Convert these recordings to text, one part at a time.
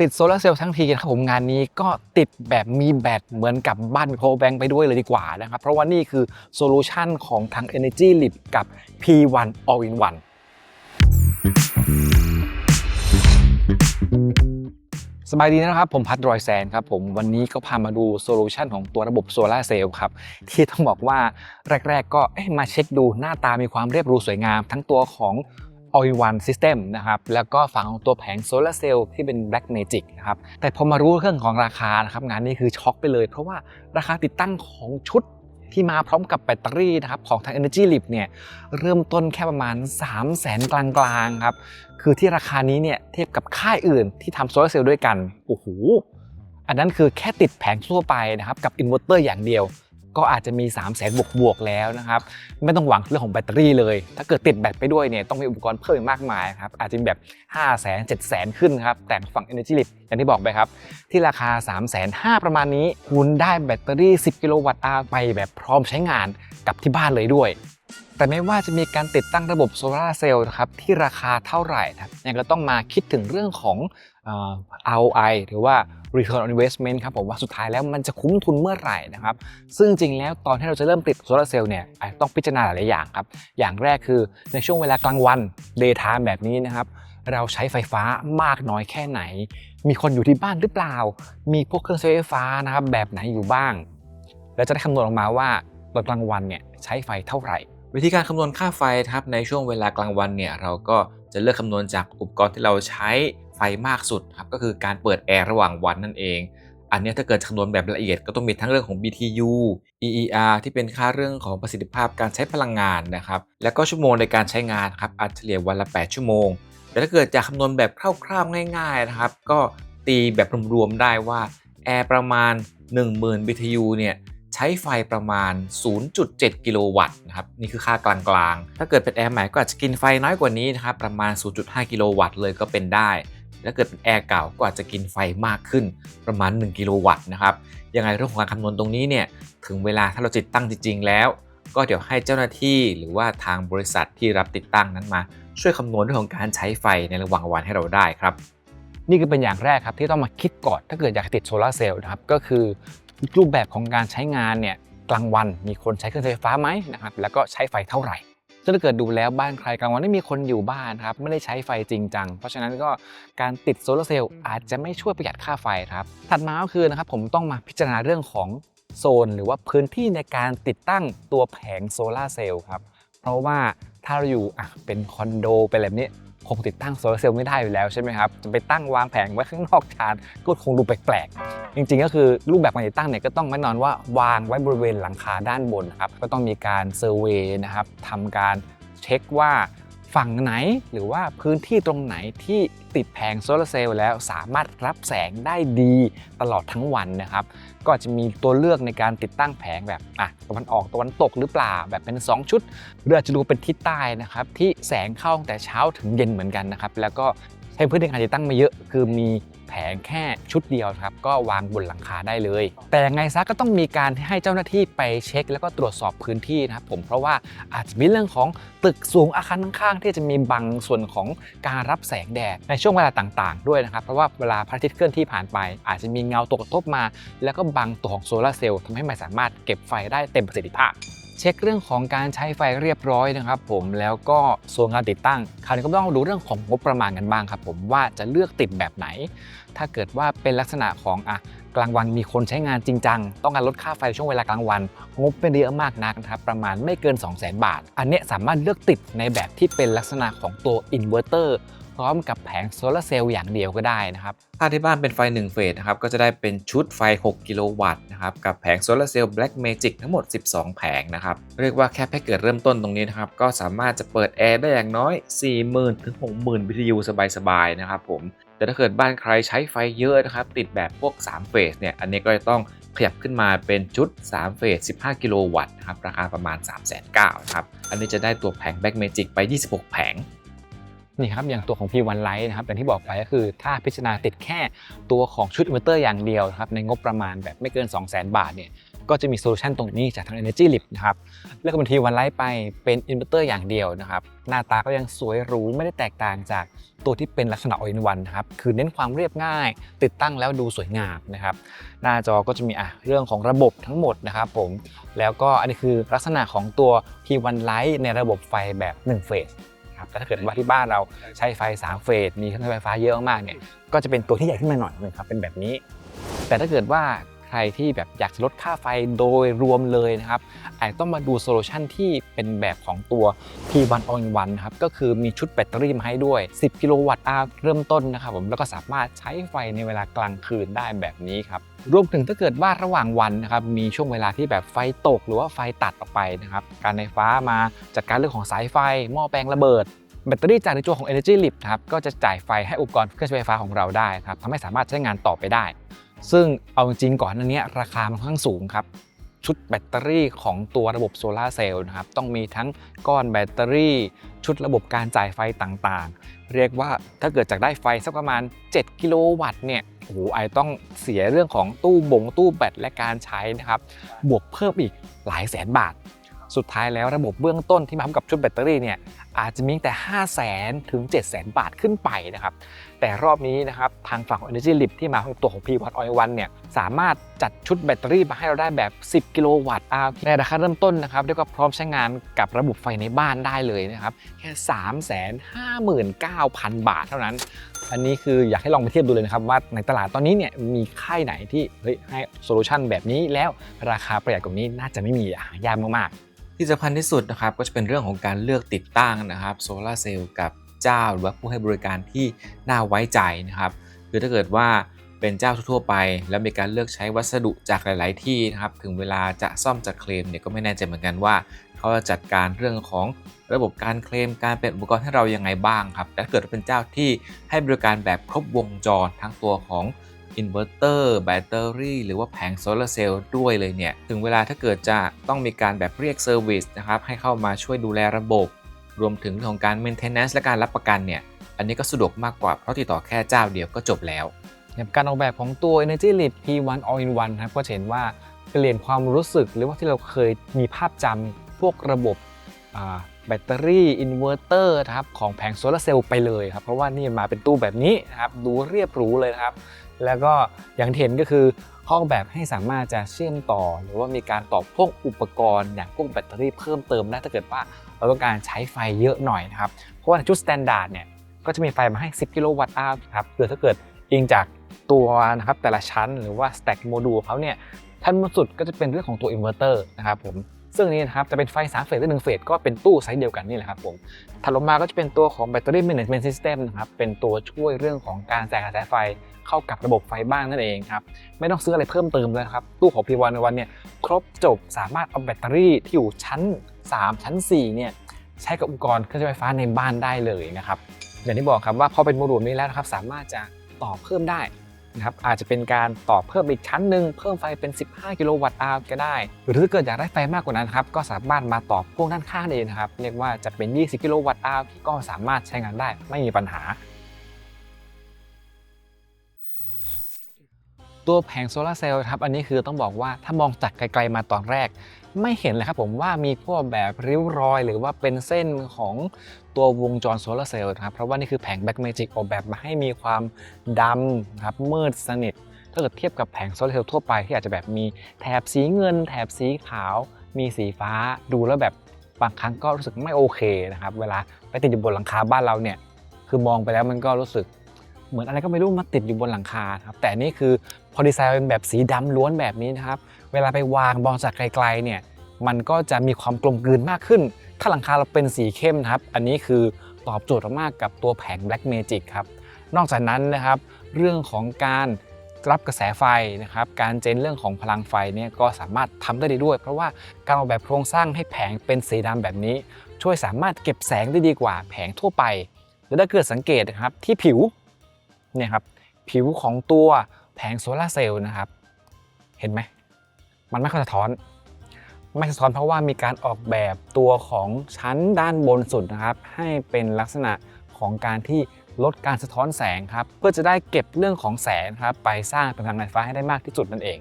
ติดโซลาร์เซลล์ทั้งทีนะครับผมงานนี้ก็ติดแบบมีแบตเหมือนกับบ้านมี power bank ไปด้วยเลยดีกว่านะครับ เพราะว่านี่คือโซลูชันของทาง Energy Lip กับ P1 All in One สบายดีนะครับ ผมพัดรอยแซนครับผมวันนี้ก็พามาดูโซลูชันของตัวระบบโซลาร์เซลล์ครับที่ต้องบอกว่าแรก ๆ ก็มาเช็คดูหน้าตามีความเรียบรูสวยงาม ทั้งตัวของ All in One System นะครับแล้วก็ฝั่งของตัวแผงโซลาร์เซลล์ที่เป็น Black Magic นะครับแต่พอมารู้เรื่องของราคานะครับงานนี้คือช็อกไปเลย เพราะว่าราคาติดตั้งของชุดที่มาพร้อมกับแบตเตอรี่นะครับของทาง Energy Lip เนี่ยเริ่มต้นแค่ประมาณ 3 0 0แสนกลางๆครับคือที่ราคานี้เนี่ยเทียบกับค่ายอื่นที่ทำโซลาร์เซลล์ด้วยกันโอ้โหอันนั้นคือแค่ติดแผงทั่วไปนะครับกับอินเวอร์เตอร์อย่างเดียว ก็อาจจะมี 3 0 0แสนบวกบวกๆแล้วนะครับไม่ต้องหวังเรื่องของแบตเตอรี่เลย ถ้าเกิดติดแบตไปด้วยเนี่ยต้องมีอุปกรณ์เพิ่มอีกมากมายครับอาจจะแบบ 5 0 0แสน7 0 0แสนขึ้นครับแต่ฝั่ง Energy l i t อย่างที่บอกไปครับ ที่ราคา 3 5 0 0 0ประมาณนี้ คุณได้แบตเตอรี่ 10 กิโลวัตต์อาร์ไปแบบพร้อมใช้งานกับที่บ้านเลยด้วย แต่ไม่ว่าจะมีการติดตั้งระบบโซลาร์เซลล์นะครับที่ราคาเท่าไหร่ครับยังก็ต้องมาคิดถึงเรื่องของ ROI หรือว่า Return on Investment ครับผมว่าสุดท้ายแล้วมันจะคุ้มทุนเมื่อไหร่นะครับ ซึ่งจริงแล้วตอนที่เราจะเริ่มติดโซลาร์เซลล์เนี่ยต้องพิจารณาหลายอย่างครับ อย่างแรกคือในช่วงเวลากลางวัน day time แบบนี้นะครับ เราใช้ไฟฟ้ามากน้อยแค่ไหน มีคนอยู่ที่บ้านหรือเปล่า มีพวกเครื่องใช้ไฟฟ้านะครับแบบไหนอยู่บ้าง แล้วจะได้คำนวณออกมาว่าตอนกลางวันเนี่ยใช้ไฟเท่าไหร่ วิธีการคำนวณค่าไฟครับในช่วงเวลากลางวันเนี่ยเราก็จะเลือกคำนวณจากอุปกรณ์ที่เราใช้ไฟมากสุดครับก็คือการเปิดแอร์ระหว่างวันนั่นเอง อันนี้ถ้าเกิดคำนวณแบบละเอียดก็ต้องมีทั้งเรื่องของ BTU EER ที่เป็นค่าเรื่องของประสิทธิภาพการใช้พลังงานนะครับแล้วก็ชั่วโมงในการใช้งานครับอัดเฉลี่ยวันละ 8 ชั่วโมง แต่ถ้าเกิดจะคำนวณแบบคร่าวๆง่ายๆนะครับก็ตีแบบรวมๆได้ว่าแอร์ประมาณ 10,000 BTU เนี่ย ช้ไฟประมาณ 0.7 กิโลวัตต์นะครับนี่คือค่ากลางๆ ถ้าเกิดเป็นแอร์ใหม่ก็อาจจะกินไฟน้อยกว่านี้นะครับประมาณ 0.5 กิโลวัตต์เลยก็เป็นได้ถ้าเกิดเป็นแอร์เก่าก็อาจจะกินไฟมากขึ้นประมาณ 1 กิโลวัตต์นะครับยังไงเรื่องของการคำนวณตรงนี้เนี่ยถึงเวลาถ้าเราติดตั้งจริงๆแล้ว ก็เดี๋ยวให้เจ้าหน้าที่หรือว่าทางบริษัทที่รับติดตั้งนั้นมา ช่วยคำนวณเรื่องของการใช้ไฟในระหว่างวันให้เราได้ครับนี่ก็เป็นอย่างแรกครับที่ต้องมาคิดก่อนถ้าเกิดอยากติดโซลาร์เซลล์นะครับก็คือ รูปแบบของการใช้งานเนี่ยกลางวันมีคนใช้เครื่องใช้ไฟฟ้าไหมนะครับแล้วก็ใช้ไฟเท่าไหร่ถ้าเกิดดูแล้วบ้านใครกลางวันไม่มีคนอยู่บ้านครับไม่ได้ใช้ไฟจริงจัง เพราะฉะนั้นก็การติดโซลาร์เซลล์อาจจะไม่ช่วยประหยัดค่าไฟครับถัดมาก็คือนะครับผมต้องมาพิจารณาเรื่องของโซน หรือว่าพื้นที่ในการติดตั้งตัวแผงโซลาร์เซลล์ครับเพราะว่าถ้าเราอยู่อะเป็นคอนโดเป็นแบบนี้ คงติดตั้งโซลาร์เซลล์ไม่ได้อยู่แล้วใช่ไหมครับ จะไปตั้งวางแผงไว้ข้างนอกชานก็คงดูแปลกๆ จริงๆ ก็คือรูปแบบการติดตั้งเนี่ยก็ต้องแน่นอนว่าวางไว้บริเวณหลังคาด้านบนนะครับ ก็ต้องมีการเซอร์เวยนะครับทำการเช็คว่า ฝั่งไหนหรือว่าพื้นที่ตรงไหนที่ติดแผงโซลาร์เซลล์แล้วสามารถรับแสงได้ดีตลอดทั้งวันนะครับ ก็จะมีตัวเลือกในการติดตั้งแผงแบบอะตะวันออกตะวันตกหรือเปล่าแบบเป็น 2 ชุดหรืออาจจะดูเป็นทิศใต้นะครับที่แสงเข้าตั้งแต่เช้าถึงเย็นเหมือนกันนะครับแล้วก็ใช้พื้นที่การติดตั้งมาเยอะ คือมี แผงแค่ชุดเดียวครับก็วางบนหลังคาได้เลย แต่ยังไงซะก็ต้องมีการให้เจ้าหน้าที่ไปเช็ค แล้วก็ตรวจสอบพื้นที่นะครับผมเพราะว่าอาจจะมีเรื่องของตึกสูงอาคารข้างๆที่จะมีบังส่วนของการรับแสงแดดในช่วงเวลาต่างๆ ด้วยนะครับเพราะว่าเวลาพระอาทิตย์เคลื่อนที่ผ่านไป อาจจะมีเงาตกกระทบมา แล้วก็บังตัวของโซลาร์เซลล์ทำให้ไม่สามารถเก็บไฟได้เต็มประสิทธิภาพ เช็คเรื่องของการใช้ไฟเรียบร้อยนะครับผมแล้วก็ส่วนการติดตั้งคราวนี้ก็ต้องดูเรื่องของงบประมาณกันบ้างครับผมว่าจะเลือกติดแบบไหน ถ้าเกิดว่าเป็นลักษณะของอะกลางวันมีคนใช้งานจริงจัง ต้องการลดค่าไฟช่วงเวลากลางวัน งบไม่เยอะมากนักนะครับ ประมาณไม่เกิน 2 0 0 0 0 0 บาท อันเนี้ยสามารถเลือกติดในแบบที่เป็นลักษณะของตัวอินเวอร์เตอร์ พร้อมกับแผงโซลาร์เซลล์อย่างเดียวก็ได้นะครับ ถ้าที่บ้านเป็นไฟ 1 เฟสนะครับ ก็จะได้เป็นชุดไฟ 6 กิโลวัตต์นะครับ กับแผงโซลาร์เซลล์ Black Magic ทั้งหมด 12 แผงนะครับ เรียกว่าแค่แพ็กเกจเริ่มต้นตรงนี้นะครับ ก็สามารถจะเปิดแอร์ได้อย่างน้อย 40,000 ถึง 60,000 BTU สบายๆ นะครับผม แต่ถ้าเกิดบ้านใครใช้ไฟเยอะนะครับ ติดแบบพวก 3 เฟสเนี่ย อันนี้ก็จะต้องขยับขึ้นมาเป็นชุด 3 เฟส 15 กิโลวัตต์นะครับ ราคาประมาณ 3 9 0 0 0 0นะครับ อันนี้จะได้ตัวแผง Black Magic ไป 26 แผง นี่ครับอย่างตัวของ P1 Lite นะครับอย่างที่บอกไปก็คือถ้าพิจารณาติดแค่ตัวของชุดอินเวอร์เตอร์อย่างเดียวนะครับในงบประมาณแบบไม่เกิน 2 0 0 0 0 0 บาทเนี่ยก็จะมีโซลูชันตรงนี้จากทาง Energy Lip นะครับเลือกบันทีวันไลท์ไปเป็นอินเวอร์เตอร์อย่างเดียวนะครับหน้าตาก็ยังสวยหรูไม่ได้แตกต่างจากตัวที่เป็นลักษณะ all in one นะครับคือเน้นความเรียบง่าย ติดตั้งแล้วดูสวยงามนะครับหน้าจอก็จะมีอะเรื่องของระบบทั้งหมดนะครับผมแล้วก็อันนี้คือลักษณะของตัว P1 Lite ในระบบไฟแบบ1เฟส ครับแต่ถ้าเกิดว่าที่บ้านเราใช้ไฟ3เฟสมีเครื่องใช้ไฟฟ้าเยอะมากๆเนี่ยก็จะเป็นตัวที่ใหญ่ขึ้นมาหน่อยนึงครับเป็นแบบนี้ แต่ถ้าเกิดว่า ใครที่แบบอยากจะลดค่าไฟโดยรวมเลยนะครับอาจจะต้องมาดูโซลูชันที่เป็นแบบของตัว P1 All in One นะครับก็คือมีชุดแบตเตอรี่มาให้ด้วย 10 กิโลวัตต์อาเริ่มต้นนะครับผมแล้วก็สามารถใช้ไฟในเวลากลางคืนได้แบบนี้ครับรวมถึงถ้าเกิดว่าระหว่างวันนะครับมีช่วงเวลาที่แบบไฟตกหรือว่าไฟตัดออกไปนะครับการไฟฟ้ามาจัดการเรื่องของสายไฟ หม้อแปลงระเบิดแบตเตอรี่จากในตัวของ Energy Lip ครับก็จะจ่ายไฟให้อุปกรณ์เครื่องใช้ไฟฟ้าของเราได้ครับทำให้สามารถใช้งานต่อไปได้ ซึ่งเอาจริงก่อนหน้านี้ราคามันค่อนข้างสูงครับ ชุดแบตเตอรี่ของตัวระบบโซลาเซลล์นะครับ ต้องมีทั้งก้อนแบตเตอรี่ ชุดระบบการจ่ายไฟต่างๆ เรียกว่าถ้าเกิดจากได้ไฟสักประมาณ 7 กิโลวัตต์เนี่ยโอ้โหไอต้องเสียเรื่องของตู้บงตู้แบตและการใช้นะครับ บวกเพิ่มอีกหลายแสนบาท สุดท้ายแล้วระบบเบื้องต้นที่มาพร้อมกับชุดแบตเตอรี่เนี่ยอาจจะมีแต่ 5 0 0แสนถึง7 0 0 0 0 บาทขึ้นไปนะครับ แต่รอบนี้นะครับทางฝั่งของ Energy Lip ที่มาของตัวของ P1 All in One เนี่ยสามารถจัดชุดแบตเตอรี่มาให้เราได้แบบ 10 กิโลวัตต์อาในราคาเริ่มต้นนะครับแล้วก็พร้อมใช้งานกับระบบไฟในบ้านได้เลยนะครับแค่ 359,000 บาทเท่านั้น อันนี้คืออยากให้ลองไปเทียบดูเลยนะครับว่าในตลาดตอนนี้เนี่ยมีค่ายไหนที่เฮ้ยให้โซลูชันแบบนี้แล้วราคาประหยัดกว่านี้น่าจะไม่มีหายากมากที่สำคัญที่สุดนะครับก็จะเป็นเรื่องของการเลือกติดตั้งนะครับโซลาร์เซลล์กับ เจ้าหรือว่าผู้ให้บริการที่น่าไว้ใจนะครับคือถ้าเกิดว่าเป็นเจ้าทั่วไป แล้วมีการเลือกใช้วัสดุจากหลาย ๆ ที่นะครับถึงเวลาจะซ่อมจะเคลมเนี่ยก็ไม่แน่ใจเหมือนกันว่า เขาจะจัดการเรื่องของระบบการเคลมการเป็นอุปกรณ์ให้เรายังไงบ้างครับแต่ถ้าเกิดเป็นเจ้าที่ให้บริการแบบครบวงจรทั้งตัวของอินเวอร์เตอร์แบตเตอรี่หรือว่าแผงโซลาร์เซลล์ด้วยเลยเนี่ย ถึงเวลาถ้าเกิดจะต้องมีการแบบเรียกเซอร์วิสนะครับ ให้เข้ามาช่วยดูแลระบบ รวมถึงเรื่องของการ maintenance และการรับประกันเนี่ย อันนี้ก็สะดวกมากกว่าเพราะติดต่อแค่เจ้าเดียวก็จบแล้ว การออกแบบของตัว Energy Lip P1 All in One ครับก็จะเห็นว่าเปลี่ยนความรู้สึกหรือว่าที่เราเคยมีภาพจำพวกระบบแบตเตอรี่อินเวอร์เตอร์นะครับของแผงโซลาร์เซลล์ไปเลยครับเพราะว่านี่มาเป็นตู้แบบนี้นะครับดูเรียบหรูเลยนะครับ แล้วก็อย่างเห็นก็คือ ห้องแบบให้สามารถจะเชื่อมต่อ หรือว่ามีการต่อพวกอุปกรณ์อย่างพวกแบตเตอรี่เพิ่มเติมได้ถ้าเกิดว่าเราต้องการใช้ไฟเยอะหน่อยนะครับ เพราะว่าชุดสแตนดาร์ดเนี่ยก็จะมีไฟมาให้ 10 กิโลวัตต์อาครับเกิดถ้าเกิดอิงจากตัวนะครับแต่ละชั้นหรือว่าสแต็กโมดูลเขาเนี่ยชั้นบนสุดก็จะเป็นเรื่องของตัวอินเวอร์เตอร์นะครับผม ซึ่งนี้นะครับจะเป็นไฟ3เฟสหรือ1เฟสก็เป็นตู้ไซส์เดียวกันนี่แหละครับผมถัดลงมาก็จะเป็นตัวของแบตเตอรี่ management system นะครับเป็นตัวช่วยเรื่องของการแจกกระแสไฟเข้ากับระบบไฟบ้านนั่นเองครับไม่ต้องซื้ออะไรเพิ่มเติมเลยครับตู้ของ P1 ในวันเนี่ยครบจบสามารถเอาแบตเตอรี่ที่อยู่ชั้น 3 ชั้น 4 เนี่ยใช้กับอุปกรณ์เครื่องใช้ไฟฟ้าในบ้านได้เลยนะครับอย่างที่บอกครับว่าพอเป็นโมดูลนี้แล้วนะครับสามารถจะต่อเพิ่มได้ นะครับอาจจะเป็นการต่อเพิ่มอีกชั้นหนึ่งเพิ่มไฟเป็น 15 กิโลวัตต์อาร์ก็ได้ หรือถ้าเกิดอยากได้ไฟมากกว่านั้นครับก็สามารถมาต่อพ่วงด้านข้างได้นะครับ เรียกว่าจะเป็น 20 กิโลวัตต์อาร์ก็สามารถใช้งานได้ไม่มีปัญหา ตัวแผงโซลาร์เซลล์ครับอันนี้คือต้องบอกว่าถ้ามองจากไกลๆมาตอนแรก ไม่เห็นเลยครับผมว่ามีพวกแบบริ้วรอย หรือว่าเป็นเส้นของตัววงจรโซลาร์เซลล์นะครับเพราะว่านี่คือแผง Black Magic ออกแบบมาให้มีความดำครับมืดสนิท ถ้าเกิดเทียบกับแผงโซลาร์เซลล์ทั่วไปที่อาจจะแบบมีแถบสีเงิน แถบสีขาว มีสีฟ้าดูแล้วแบบบางครั้งก็รู้สึกไม่โอเคนะครับเวลาไปติดอยู่บนหลังคาบ้านเราเนี่ยคือมองไปแล้วมันก็รู้สึกเหมือนอะไรก็ไม่รู้มาติดอยู่บนหลังคาครับแต่นนี่คือ พอดีไซน์เป็นแบบสีดำล้วนแบบนี้นะครับ เวลาไปวางมองจากไกลๆเนี่ยมันก็จะมีความกลมกลืนมากขึ้น ถ้าหลังคาเราเป็นสีเข้มนะครับ อันนี้คือตอบโจทย์มากกับตัวแผง Black Magic ครับ นอกจากนั้นนะครับ เรื่องของการรับกระแสไฟนะครับ การเจนเรื่องของพลังไฟเนี่ยก็สามารถทำได้ดีด้วย เพราะว่าการออกแบบโครงสร้างให้แผงเป็นสีดำแบบนี้ ช่วยสามารถเก็บแสงได้ดีกว่าแผงทั่วไปหรือถ้าเกิดสังเกตนะครับที่ผิวเนี่ยครับผิวของตัว แผงโซลาร์เซลล์นะครับ เห็นไหม มันไม่ค่อยสะท้อน ไม่สะท้อนเพราะว่ามีการออกแบบตัวของชั้นด้านบนสุดนะครับ ให้เป็นลักษณะของการที่ลดการสะท้อนแสงครับ เพื่อจะได้เก็บเรื่องของแสงครับ ไปสร้างพลังงานไฟฟ้าให้ได้มากที่สุดนั่นเอง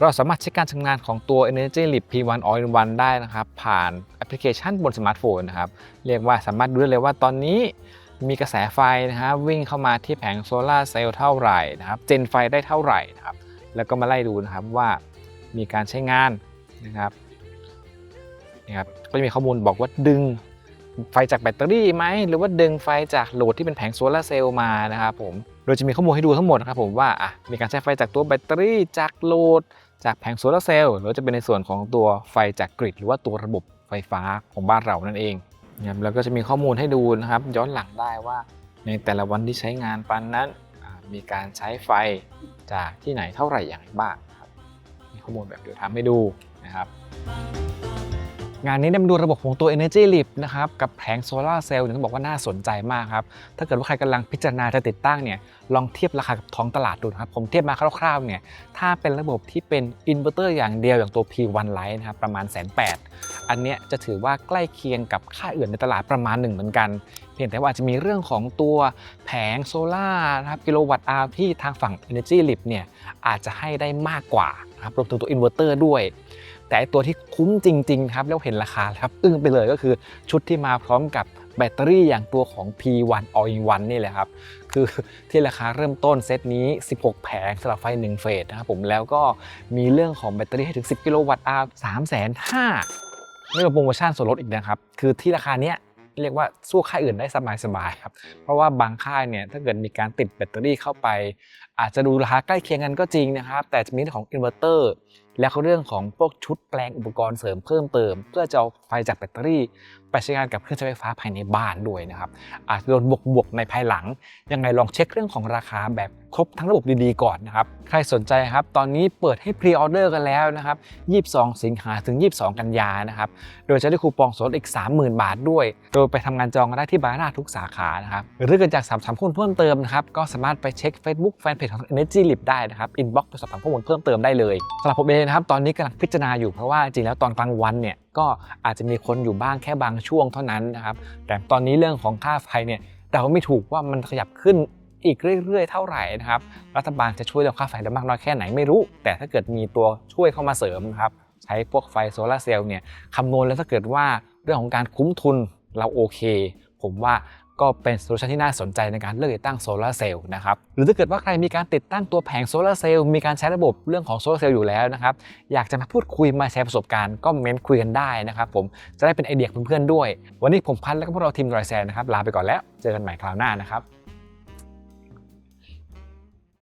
เราสามารถเช็คการทำงานของตัว Energy Lip P1 All in One ได้นะครับ ผ่านแอปพลิเคชันบนสมาร์ทโฟนนะครับ เรียกว่าสามารถดูได้เลยว่าตอนนี้ มีกระแสไฟนะครับวิ่งเข้ามาที่แผงโซลาเซลล์เท่าไหร่นะครับเจนไฟได้เท่าไหร่นะครับแล้วก็มาไล่ดูนะครับว่ามีการใช้งานนะครับนี่ครับก็จะมีข้อมูลบอกว่าดึงไฟจากแบตเตอรี่ไหมหรือว่าดึงไฟจากโหลดที่เป็นแผงโซลาเซลล์มานะครับผมโดยจะมีข้อมูลให้ดูทั้งหมดนะครับผมว่าอะมีการใช้ไฟจากตัวแบตเตอรี่จากโหลดจากแผงโซลาเซลล์หรือจะเป็นในส่วนของตัวไฟจากกริดหรือว่าตัวระบบไฟฟ้าของบ้านเรานั่นเอง นะครับแล้วก็จะมีข้อมูลให้ดูนะครับ ย้อนหลังได้ว่า ในแต่ละวันที่ใช้งานปันนั้นมีการใช้ไฟจากที่ไหนเท่าไหร่อย่างไรบ้างครับมีข้อมูลแบบเดียวทำให้ดูนะครับ งานนี้ได้มาดูระบบของตัว Energy Lip นะครับกับแผงโซลาร์เซลล์เนี่ยต้องบอกว่าน่าสนใจมากครับ ถ้าเกิดว่าใครกำลังพิจารณาจะติดตั้งเนี่ยลองเทียบราคากับท้องตลาดดูนะครับ ผมเทียบมาคร่าวๆเนี่ยถ้าเป็นระบบที่เป็นอินเวอร์เตอร์อย่างเดียวอย่างตัว P1 Lite นะครับประมาณแสนแอันเนี้ยจะถือว่าใกล้เคียงกับค่าอื่นในตลาดประมาณหนึ่งเหมือนกัน เพียงแต่ว่าอาจจะมีเรื่องของตัวแผงโซลาร์นะครับกิโลวัตต์อาวที่ทางฝั่ง Energy Lip เนี่ยอาจจะให้ได้มากกว่านะครับรวมถึงตัวอินเวอร์เตอร์ด้วย แต่ตัวที่คุ้มจริง ๆ ครับ แล้วเห็นราคาครับ อึ้งไปเลยก็คือชุดที่มาพร้อมกับแบตเตอรี่อย่างตัวของ P1 All in One นี่แหละครับ คือที่ราคาเริ่มต้นเซตนี้ 16 แผงสำหรับไฟ 1 เฟสนะครับผมแล้วก็มีเรื่องของแบตเตอรี่ให้ถึง 10 กิโลวัตต์อาว3 5 0 0 0ไม่รวมโปรโมชั่นส่วนลดอีกนะครับ คือที่ราคาเนี้ยเรียกว่าสู้ค่ายอื่นได้สบายๆครับ เพราะว่าบางค่ายเนี่ยถ้าเกิดมีการติดแบตเตอรี่เข้าไป อาจจะดูราคาใกล้เคียงกันก็จริงนะครับ แต่จะมีเรื่องของอินเวอร์เตอร์ แล้วก็เรื่องของพวกชุดแปลงอุปกรณ์เสริมเพิ่มเติม เพื่อจะเอาไฟจากแบตเตอรี่ ไปใช้งานกับเครื่องใช้ไฟฟ้าภายในบ้านด้วยนะครับอาจจะโดนบวกบวกๆในภายหลังยังไงลองเช็คเรื่องของราคาแบบครบทั้งระบบดีๆก่อนนะครับ ใครสนใจครับ ตอนนี้เปิดให้พรีออเดอร์กันแล้วนะครับ 22 สิงหาถึง 22 กันยานะครับ โดยจะได้คูปองส่วนลดอีก 30,000 บาทด้วย โดยไปทำงานจองกันได้ที่บาร์นาทุกสาขานะครับ หรือเกิดจากสามสามข้อมูลเพิ่มเติมนะครับ ก็สามารถไปเช็ค Facebook แฟนเพจของ Energy Lip ได้นะครับอินบ็อกซ์ไปสอบถามข้อมูลเพิ่มเติมได้เลยสำหรับผมเองนะครับตอนนี้กำลังพิจารณาอยู่เพราะว่าจริงแล้วตอนกลางวันเนี่ยก็อาจจะมีคนอยู่บ้างแค่บางช่วงเท่านั้นนะครับแต่ตอนนี้เรื่องของค่าไฟเนี่ยเราไม่ถูกว่ามันขยับขึ้น อีกเรื่อยๆ เท่าไหร่นะครับ รัฐบาลจะช่วยเรื่องค่าไฟได้มากน้อยแค่ไหนไม่รู้ แต่ถ้าเกิดมีตัวช่วยเข้ามาเสริมนะครับ ใช้พวกไฟโซลาร์เซลล์เนี่ยคำนวณแล้วถ้าเกิดว่าเรื่องของการคุ้มทุนเราโอเค ผมว่าก็เป็นโซลูชันที่น่าสนใจในการเลือกติดตั้งโซลาร์เซลล์นะครับ หรือถ้าเกิดว่าใครมีการติดตั้งตัวแผงโซลาร์เซลล์มีการใช้ระบบเรื่องของโซลาร์เซลล์อยู่แล้วนะครับ อยากจะมาพูดคุยมาแชร์ประสบการณ์ก็เม้นคุยกันได้นะครับผมจะได้เป็นไอเดียเพื่อนๆด้วย วันนี้ผมพันธ์และก็พวกเราทีมดรอยแซนนะครับลาไปก่อนแล้ว เจอกันใหม่คราวหน้านะครับ